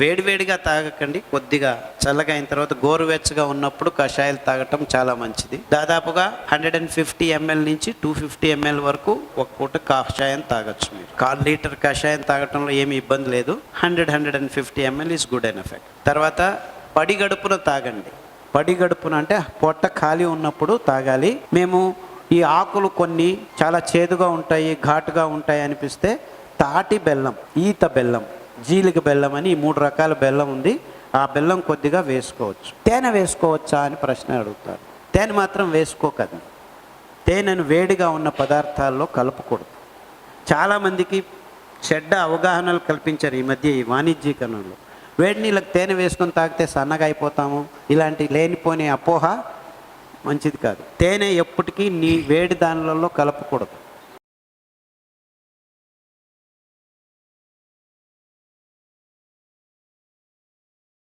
వేడివేడిగా తాగకండి. కొద్దిగా చల్లగా అయిన తర్వాత గోరువెచ్చగా ఉన్నప్పుడు కషాయాలు తాగటం చాలా మంచిది. దాదాపుగా హండ్రెడ్ అండ్ ఫిఫ్టీ ఎంఎల్ నుంచి టూ ఫిఫ్టీ ఎంఎల్ వరకు ఒక పూట కషాయం తాగొచ్చు మీరు. కాల్ లీటర్ కషాయం తాగటంలో ఏమి ఇబ్బంది లేదు. Hundred hundred and fifty ML is good and effect తర్వాత పడి గడుపున తాగండి. పడి గడుపున అంటే పొట్ట ఖాళీ ఉన్నప్పుడు తాగాలి. మేము ఈ ఆకులు కొన్ని చాలా చేదుగా ఉంటాయి ఘాటుగా ఉంటాయి అనిపిస్తే తాటి బెల్లం ఈత బెల్లం జీలిక బెల్లం అని ఈ మూడు రకాల బెల్లం ఉంది. ఆ బెల్లం కొద్దిగా వేసుకోవచ్చు. తేనె వేసుకోవచ్చా అని ప్రశ్న అడుగుతారు. తేనె మాత్రం వేసుకోకదండి తేనెను వేడిగా ఉన్న పదార్థాల్లో కలపకూడదు. చాలామందికి చెడ్డ అవగాహనలు కల్పించారు ఈ మధ్య ఈ వాణిజ్యీకరణలో వేడి నీళ్ళకి తేనె వేసుకొని తాగితే సన్నగా అయిపోతాము. ఇలాంటి లేనిపోని అపోహ మంచిది కాదు. తేనె ఎప్పటికీ నీ వేడి దానిలలో కలపకూడదు.